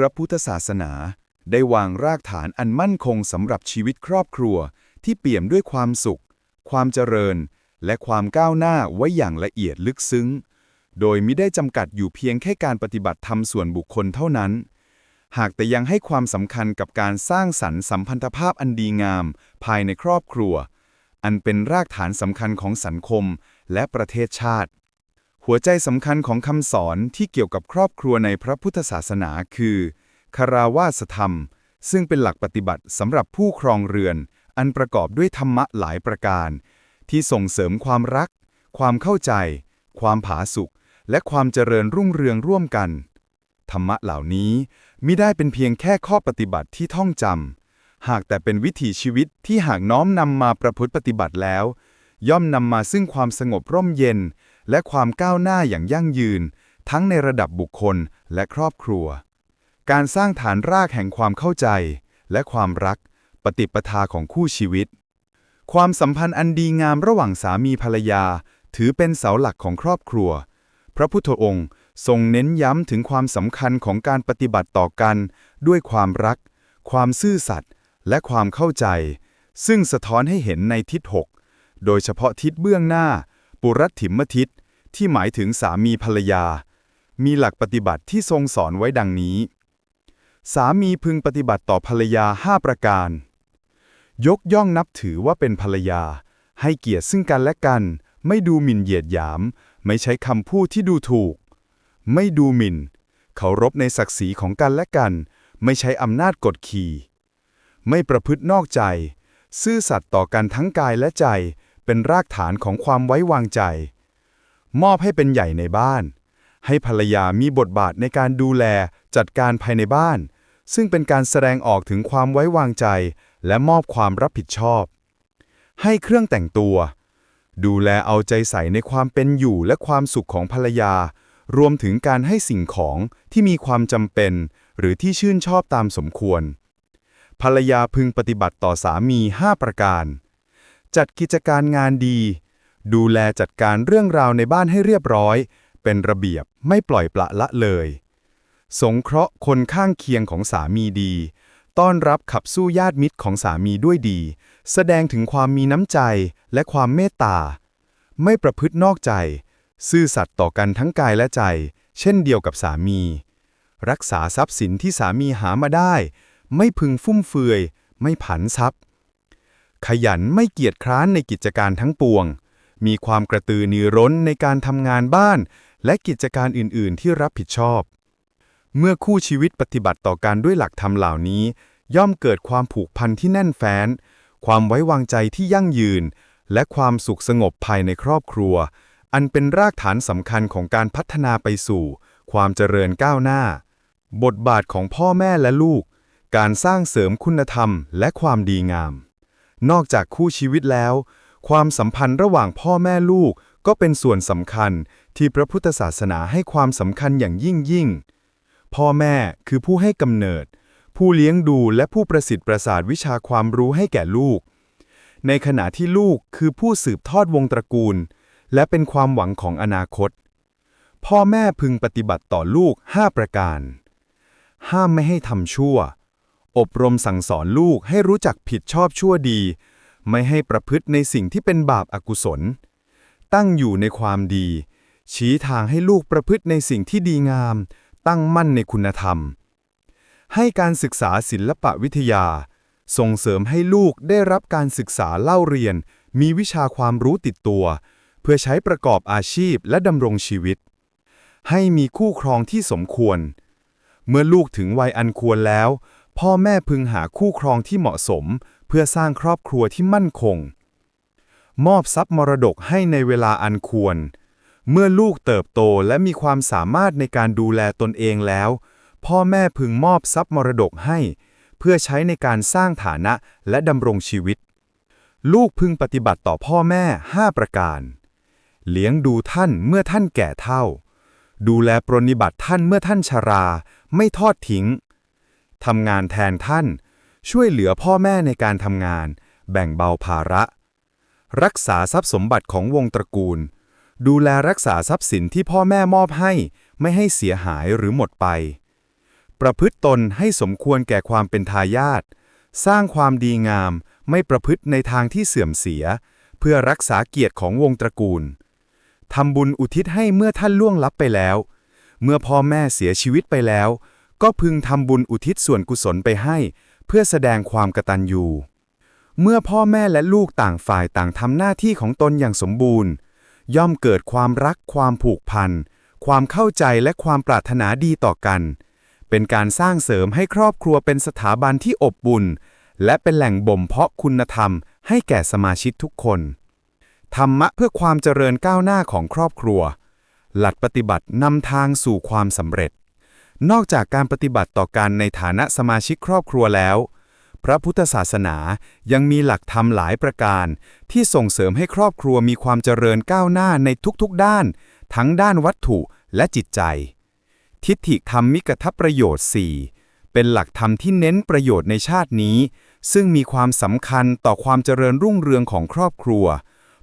ระพุทธศาสนา ได้วางรากฐานอันมั่นคงสำหรับชีวิตครอบครัว ที่เปี่ยมด้วยความสุข ความเจริญ และความก้าวหน้าไว้อย่างละเอียดลึกซึ้ง โดยมิได้จำกัดอยู่เพียงแค่การปฏิบัติธรรมส่วนบุคคลเท่านั้น หากแต่ยังให้ความสำคัญกับการสร้างสรรค์สัมพันธภาพอันดีงาม ภายในครอบครัว อันเป็นรากฐานสำคัญของสังคมและประเทศชาติ หัวใจสำคัญของคำสอนที่เกี่ยวกับครอบครัวในพระพุทธศาสนาคือคาราวาสธรรม ซึ่งเป็นหลักปฏิบัติสำหรับผู้ครองเรือน อันประกอบด้วยธรรมะหลายประการ ที่ส่งเสริมความรัก ความเข้าใจ ความผาสุกและความเจริญรุ่งเรืองร่วมกัน ธรรมะเหล่านี้มิได้เป็นเพียงแค่ข้อปฏิบัติที่ท่องจำหากแต่เป็นวิถีชีวิตที่หากน้อมนำมาประพฤติปฏิบัติแล้ว ย่อมนำมาซึ่งความสงบร่มเย็น และความก้าวหน้าอย่างยั่งยืน ทั้งในระดับบุคคลและครอบครัว การสร้างฐานรากแห่งความเข้าใจ และความรัก ปฏิปทาของคู่ชีวิต ความสัมพันธ์อันดีงามระหว่างสามีภรรยา ถือเป็นเสาหลักของครอบครัว พระพุทธองค์ทรงเน้นย้ำถึงความสำคัญของการปฏิบัติต่อกัน ด้วยความรัก ความซื่อสัตย์และความเข้าใจ ซึ่งสะท้อนให้เห็นในทิศหกโดยเฉพาะทิศเบื้องหน้า ปุรัตถิมทิศ ที่หมายถึงสามีภรรยา มีหลักปฏิบัติที่ทรงสอนไว้ดังนี้ สามีพึงปฏิบัติต่อภรรยาห้าประการ ยกย่องนับถือว่าเป็นภรรยา ให้เกียรติซึ่งกันและกัน ไม่ดูหมิ่นเหยียดหยาม ไม่ใช้คำพูดที่ดูถูก ไม่ดูหมิ่น เคารพในศักดิ์ศรีของกันและกัน ไม่ใช้อำนาจกดขี่ไม่ประพฤตินอกใจ ซื่อสัตย์ต่อกันทั้งกายและใจ เป็นรากฐานของความไว้วางใจ มอบให้เป็นใหญ่ในบ้าน ให้ภรรยามีบทบาทในการดูแลจัดการภายในบ้าน ซึ่งเป็นการแสดงออกถึงความไว้วางใจ และมอบความรับผิดชอบ ให้เครื่องแต่งตัว ดูแลเอาใจใส่ในความเป็นอยู่และความสุขของภรรยา รวมถึงการให้สิ่งของที่มีความจำเป็น หรือที่ชื่นชอบตามสมควร ภรรยาพึงปฏิบัติต่อสามี 5 ประการ จัดกิจการงานดี ดูแลจัดการเรื่องราวในบ้านให้เรียบร้อย เป็นระเบียบไม่ปล่อยปละละเลย สงเคราะห์คนข้างเคียงของสามีดี ต้อนรับขับสู้ญาติมิตรของสามีด้วยดี แสดงถึงความมีน้ำใจและความเมตตา ไม่ประพฤตินอกใจ ซื่อสัตย์ต่อกันทั้งกายและใจ เช่นเดียวกับสามี รักษาทรัพย์สินที่สามีหามาได้ ไม่พึงฟุ่มเฟือย ไม่ผันทรัพย์ ขยันไม่เกียจคร้านในกิจการทั้งปวง มีความกระตือรือร้นในการทำงานบ้าน และกิจการอื่นๆ ที่รับผิดชอบ เมื่อคู่ชีวิตปฏิบัติต่อกันด้วยหลักธรรมเหล่านี้ ย่อมเกิดความผูกพันที่แน่นแฟ้น ความไว้วางใจที่ยั่งยืน และความสุขสงบภายในครอบครัว อันเป็นรากฐานสำคัญของการพัฒนาไปสู่ ความเจริญก้าวหน้า บทบาทของพ่อแม่และลูก การสร้างเสริมคุณธรรมและความดีงาม นอกจากคู่ชีวิตแล้ว ความสัมพันธ์ระหว่างพ่อแม่ลูกก็เป็นส่วนสำคัญที่พระพุทธศาสนาให้ความสำคัญอย่างยิ่งยิ่ง พ่อแม่คือผู้ให้กำเนิด ผู้เลี้ยงดูและผู้ประสิทธิ์ประสาทวิชาความรู้ให้แก่ลูก ในขณะที่ลูกคือผู้สืบทอดวงตระกูล และเป็นความหวังของอนาคต พ่อแม่พึงปฏิบัติต่อลูก 5 ประการ ห้ามไม่ให้ทำชั่ว อบรมสั่งสอนลูกให้รู้จักผิดชอบชั่วดี ไม่ให้ประพฤติในสิ่งที่เป็นบาปอากุศล ตั้งอยู่ในความดี ชี้ทางให้ลูกประพฤติในสิ่งที่ดีงาม ตั้งมั่นในคุณธรรม ให้การศึกษาศิลปะวิทยา ส่งเสริมให้ลูกได้รับการศึกษาเล่าเรียน มีวิชาความรู้ติดตัว เพื่อใช้ประกอบอาชีพและดำรงชีวิต ให้มีคู่ครองที่สมควร เมื่อลูกถึงวัยอันควรแล้ว พ่อแม่พึงหาคู่ครองที่เหมาะสม เพื่อสร้างครอบครัวที่มั่นคง มอบทรัพย์มรดกให้ในเวลาอันควร เมื่อลูกเติบโตและมีความสามารถในการดูแลตนเองแล้ว พ่อแม่พึงมอบทรัพย์มรดกให้ เพื่อใช้ในการสร้างฐานะและดำรงชีวิต ลูกพึงปฏิบัติต่อพ่อแม่ 5 ประการ เลี้ยงดูท่านเมื่อท่านแก่เฒ่า ดูแลปรนนิบัติท่านเมื่อท่านชรา ไม่ทอดทิ้งทำงานแทนท่าน ช่วยเหลือพ่อแม่ในการทำงาน แบ่งเบาภาระ รักษาทรัพย์สมบัติของวงตระกูล ดูแลรักษาทรัพย์สินที่พ่อแม่มอบให้ ไม่ให้เสียหายหรือหมดไป ประพฤติตนให้สมควรแก่ความเป็นทายาทสร้างความดีงามไม่ประพฤติในทางที่เสื่อมเสีย เพื่อรักษาเกียรติของวงตระกูลทำบุญอุทิศให้เมื่อท่านล่วงลับไปแล้ว เมื่อพ่อแม่เสียชีวิตไปแล้ว ก็พึงทำบุญอุทิศส่วนกุศลไปให้ เพื่อแสดงความกตัญญูเมื่อพ่อแม่และลูกต่างฝ่ายต่างทำหน้าที่ของตนอย่างสมบูรณ์ ย่อมเกิดความรักความผูกพัน ความเข้าใจและความปรารถนาดีต่อกัน เป็นการสร้างเสริมให้ครอบครัวเป็นสถาบันที่อบอุ่นและเป็นแหล่งบ่มเพาะคุณธรรม ให้แก่สมาชิกทุกคน ธรรมะเพื่อความเจริญก้าวหน้าของครอบครัว หลักปฏิบัตินำทางสู่ความสำเร็จ นอกจากการปฏิบัติต่อกันในฐานะสมาชิกครอบครัวแล้ว พระพุทธศาสนายังมีหลักธรรมหลายประการ ที่ส่งเสริมให้ครอบครัวมีความเจริญก้าวหน้าในทุกๆด้าน ทั้งด้านวัตถุและจิตใจ ทิฏฐิธรรมมิกทัพประโยชน์ 4 เป็นหลักธรรมที่เน้นประโยชน์ในชาตินี้ ซึ่งมีความสำคัญต่อความเจริญรุ่งเรืองของครอบครัว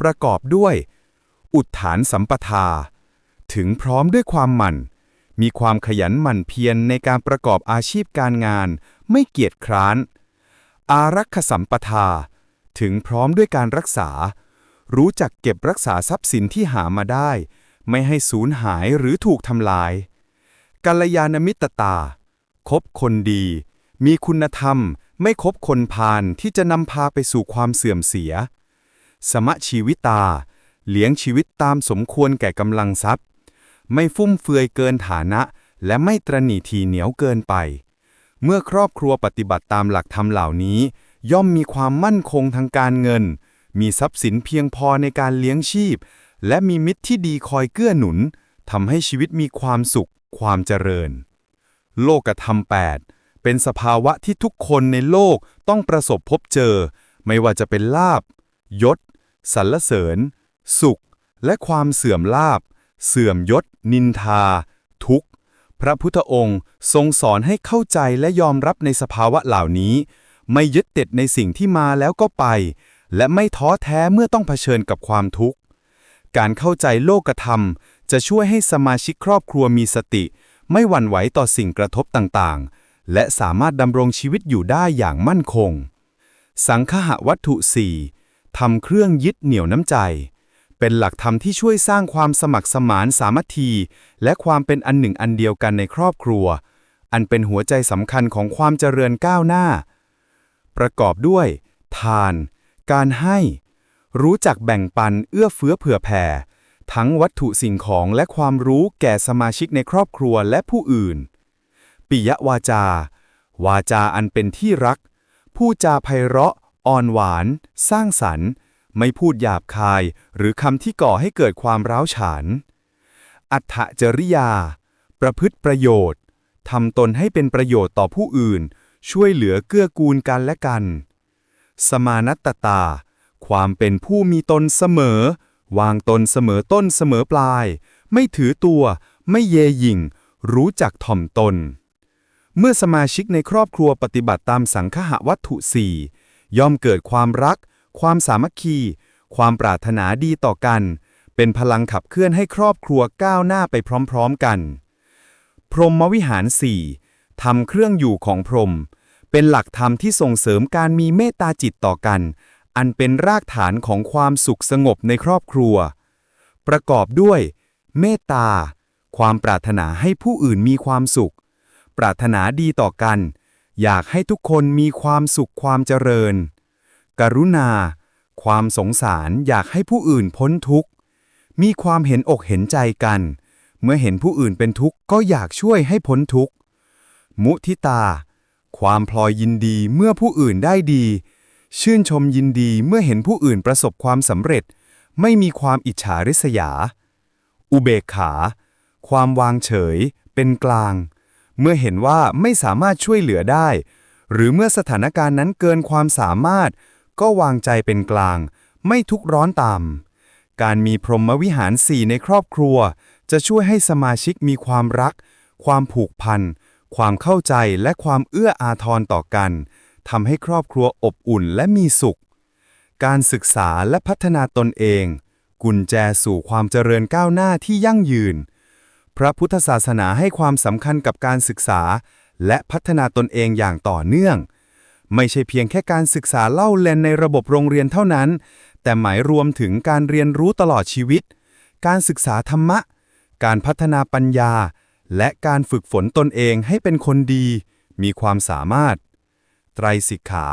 ประกอบด้วย อุทฐานสัมปทา ถึงพร้อมด้วยความหมั่น มีความขยันหมั่นเพียรในการประกอบอาชีพการงาน ไม่เกียจคร้าน อารักขสัมปทา ถึงพร้อมด้วยการรักษา รู้จักเก็บรักษาทรัพย์สินที่หามาได้ ไม่ให้สูญหายหรือถูกทำลายกัลยาณมิตรตา คบคนดี มีคุณธรรม ไม่คบคนพาลที่จะนำพาไปสู่ความเสื่อมเสีย สมะชีวิตา เลี้ยงชีวิตตามสมควรแก่กำลังทรัพย์ ไม่ฟุ่มเฟือยเกินฐานะ และไม่ตรณีทีเหนียวเกินไป เมื่อครอบครัวปฏิบัติตามหลักธรรมเหล่านี้ ย่อมมีความมั่นคงทางการเงิน มีทรัพย์สินเพียงพอในการเลี้ยงชีพ และมีมิตรที่ดีคอยเกื้อหนุนทำให้ชีวิตมีความสุข ความเจริญ โลกธรรม 8 เป็นสภาวะที่ทุกคนในโลกต้องประสบพบเจอ ไม่ว่าจะเป็นลาบ ยศสรรเสริญ สุข และความเสื่อมลาบ เสื่อมยศ นินทา ทุกข์ พระพุทธองค์ทรงสอนให้เข้าใจและยอมรับในสภาวะเหล่านี้ ไม่ยึดติดในสิ่งที่มาแล้วก็ไป และไม่ท้อแท้เมื่อต้องเผชิญกับความทุกข์ การเข้าใจโลกธรรม จะช่วยให้สมาชิกครอบครัวมีสติ ไม่หวั่นไหวต่อสิ่งกระทบต่างๆ และสามารถดำรงชีวิตอยู่ได้อย่างมั่นคง สังคหวัตถุสี่ทำเครื่องยึดเหนี่ยวน้ำใจ เป็นหลักธรรมที่ช่วยสร้างความสมัครสมานสามัคคีและความเป็นอันหนึ่งอันเดียวกันในครอบครัว อันเป็นหัวใจสำคัญของความเจริญก้าวหน้า ประกอบด้วย ทาน การให้ รู้จักแบ่งปันเอื้อเฟื้อเผื่อแผ่ ทั้งวัตถุสิ่งของและความรู้แก่สมาชิกในครอบครัวและผู้อื่น ปิยวาจา วาจาอันเป็นที่รัก ผู้จาไพเราะ อ่อนหวาน สร้างสรรค์ ไม่พูดหยาบคาย หรือคำที่ก่อให้เกิดความร้าวฉาน อัตถจริยา ประพฤติประโยชน์ทำตนให้เป็นประโยชน์ต่อผู้อื่น ช่วยเหลือเกื้อกูลกันและกัน สมานัตตา ความเป็นผู้มีตนเสมอ วางตนเสมอต้นเสมอปลาย ไม่ถือตัว ไม่เยหยิ่ง รู้จักถ่อมตน เมื่อสมาชิกในครอบครัวปฏิบัติตามสังคหวัตถุสี่ย่อมเกิดความรัก ความสามัคคี ความปรารถนาดีต่อกัน เป็นพลังขับเคลื่อนให้ครอบครัวก้าวหน้าไปพร้อมๆกัน พรหมวิหารสี่ทำเครื่องอยู่ของพรหมเป็นหลักธรรมที่ส่งเสริมการมีเมตตาจิตต่อกัน อันเป็นรากฐานของความสุขสงบในครอบครัว ประกอบด้วย เมตตา ความปรารถนาให้ผู้อื่นมีความสุข ปรารถนาดีต่อกัน อยากให้ทุกคนมีความสุขความเจริญ กรุณา ความสงสารอยากให้ผู้อื่นพ้นทุกข์ มีความเห็นอกเห็นใจกัน เมื่อเห็นผู้อื่นเป็นทุกข์ก็อยากช่วยให้พ้นทุกข์ มุทิตา ความพลอยยินดีเมื่อผู้อื่นได้ดี ชื่นชมยินดีเมื่อเห็นผู้อื่นประสบความสำเร็จ ไม่มีความอิจฉาริษยา อุเบกขา ความวางเฉย เป็นกลาง เมื่อเห็นว่าไม่สามารถช่วยเหลือได้หรือเมื่อสถานการณ์นั้นเกินความสามารถ ก็วางใจเป็นกลาง ไม่ทุกข์ร้อนตาม การมีพรหมวิหารสี่ในครอบครัว จะช่วยให้สมาชิกมีความรัก ความผูกพัน ความเข้าใจและความเอื้ออาทรต่อกันทำให้ครอบครัวอบอุ่นและมีสุข การศึกษาและพัฒนาตนเอง กุญแจสู่ความเจริญก้าวหน้าที่ยั่งยืน พระพุทธศาสนาให้ความสำคัญกับการศึกษา และพัฒนาตนเองอย่างต่อเนื่อง ไม่ใช่เพียงแค่การศึกษาเล่าเรียนในระบบโรงเรียนเท่านั้น แต่หมายรวมถึงการเรียนรู้ตลอดชีวิต การศึกษาธรรมะ การพัฒนาปัญญา และการฝึกฝนตนเองให้เป็นคนดี มีความสามารถ ไตรสิกขา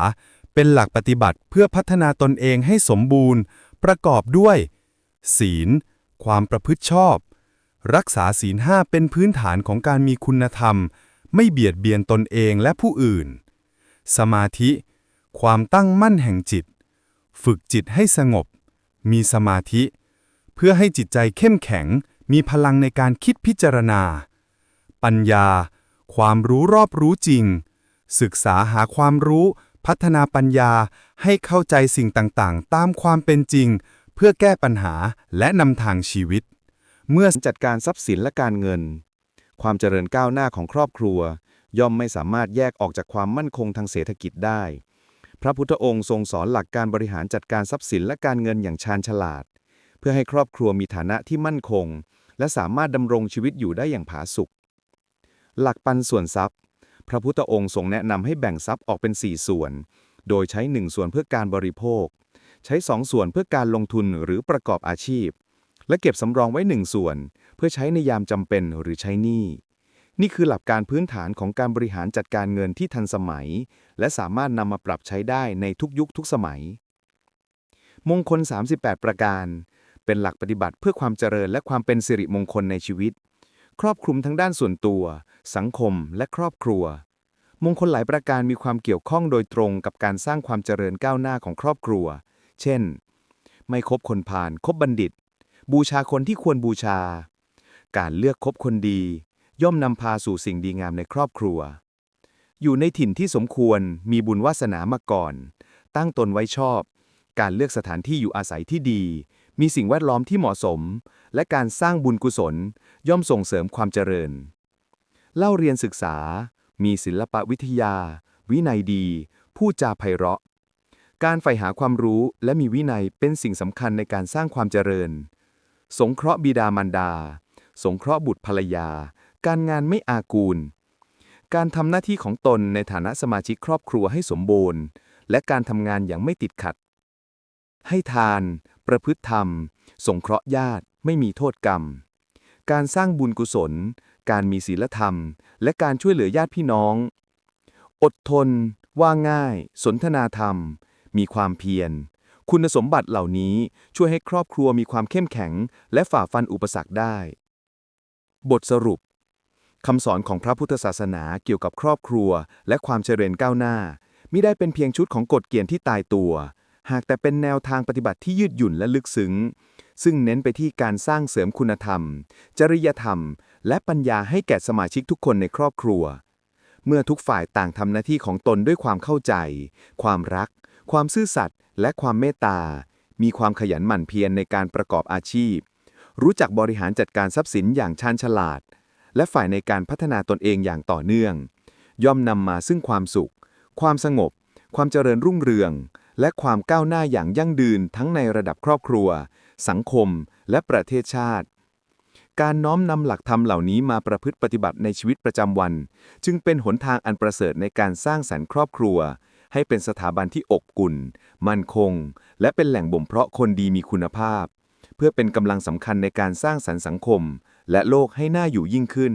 เป็นหลักปฏิบัติเพื่อพัฒนาตนเองให้สมบูรณ์ ประกอบด้วย ศีล ความประพฤติชอบ รักษาศีลห้าเป็นพื้นฐานของการมีคุณธรรม ไม่เบียดเบียนตนเองและผู้อื่น สมาธิ ความตั้งมั่นแห่งจิต ฝึกจิตให้สงบ มีสมาธิ เพื่อให้จิตใจเข้มแข็ง มีพลังในการคิดพิจารณา ปัญญา ความรู้รอบรู้จริง ศึกษาหาความรู้พัฒนาปัญญาให้เข้าใจสิ่งต่างๆ ตามความเป็นจริง เพื่อแก้ปัญหาและนำทางชีวิต เมื่อจัดการทรัพย์สินและการเงิน ความเจริญก้าวหน้าของครอบครัว ย่อมไม่สามารถแยกออกจากความมั่นคงทางเศรษฐกิจได้ พระพุทธองค์ทรงสอนหลักการบริหารจัดการทรัพย์สินและการเงินอย่างชาญฉลาด เพื่อให้ครอบครัวมีฐานะที่มั่นคง และสามารถดำรงชีวิตอยู่ได้อย่างผาสุกหลักปันส่วนทรัพย์ พระพุทธองค์ทรงแนะนำให้แบ่งทรัพย์ออกเป็น 4 ส่วน โดยใช้ 1 ส่วนเพื่อการบริโภค ใช้ 2 ส่วนเพื่อการลงทุนหรือประกอบอาชีพ และเก็บสำรองไว้ 1 ส่วน เพื่อใช้ในยามจำเป็นหรือใช้หนี้ นี่คือหลักการพื้นฐานของการบริหารจัดการเงินที่ทันสมัย และสามารถนำมาปรับใช้ได้ในทุกยุคทุกสมัย มงคล 38 ประการ เป็นหลักปฏิบัติเพื่อความเจริญและความเป็นสิริมงคลในชีวิต ครอบคลุมทั้งด้านส่วนตัว สังคม และครอบครัว มงคลหลายประการมีความเกี่ยวข้องโดยตรงกับการสร้างความเจริญก้าวหน้าของครอบครัว เช่น ไม่คบคนพาลคบบัณฑิต บูชาคนที่ควรบูชา การเลือกคบคนดี ย่อมนำพาสู่สิ่งดีงามในครอบครัว อยู่ในถิ่นที่สมควรมีบุญวาสนามาก่อน ตั้งตนไว้ชอบ การเลือกสถานที่อยู่อาศัยที่ดี มีสิ่งแวดล้อมที่เหมาะสม และการสร้างบุญกุศล ย่อมส่งเสริมความเจริญ เล่าเรียนศึกษา มีศิลปวิทยา วินัยดีพูดจาไพเราะ การใฝ่หาความรู้และมีวินัยเป็นสิ่งสำคัญในการสร้างความเจริญ สงเคราะห์บิดามารดา สงเคราะห์บุตรภรรยา การงานไม่อากูล การทำหน้าที่ของตนในฐานะสมาชิกครอบครัวให้สมบูรณ์ และการทำงานอย่างไม่ติดขัด ให้ทาน ประพฤติธรรม สงเคราะห์ญาติ ไม่มีโทษกรรม การสร้างบุญกุศล การมีศีลธรรม และการช่วยเหลือญาติพี่น้อง อดทน ว่าง่าย สนทนาธรรม มีความเพียร คุณสมบัติเหล่านี้ช่วยให้ครอบครัวมีความเข้มแข็ง และฝ่าฟันอุปสรรคได้ บทสรุป คำสอนของพระพุทธศาสนาเกี่ยวกับครอบครัว และความเจริญก้าวหน้ามิได้เป็นเพียงชุดของกฎเกณฑ์ที่ตายตัว หากแต่เป็นแนวทางปฏิบัติที่ยืดหยุ่นและลึกซึ้ง ซึ่งเน้นไปที่การสร้างเสริมคุณธรรม จริยธรรม และปัญญาให้แก่สมาชิกทุกคนในครอบครัว เมื่อทุกฝ่ายต่างทำหน้าที่ของตนด้วยความเข้าใจ ความรัก ความซื่อสัตย์และความเมตตา มีความขยันหมั่นเพียรในการประกอบอาชีพ รู้จักบริหารจัดการทรัพย์สินอย่างชาญฉลาด และฝ่ายในการพัฒนาตนเองอย่างต่อเนื่อง ย่อมนำมาซึ่งความสุข ความสงบ ความเจริญรุ่งเรือง และความก้าวหน้าอย่างยั่งยืนทั้งในระดับครอบครัว สังคม และประเทศชาติ การน้อมนำหลักธรรมเหล่านี้มาประพฤติปฏิบัติในชีวิตประจำวัน จึงเป็นหนทางอันประเสริฐในการสร้างสรรค์ครอบครัว ให้เป็นสถาบันที่อบอุ่น มั่นคง และเป็นแหล่งบ่มเพาะคนดีมีคุณภาพ เพื่อเป็นกำลังสำคัญในการสร้างสรรค์สังคม และโลกให้น่าอยู่ยิ่งขึ้น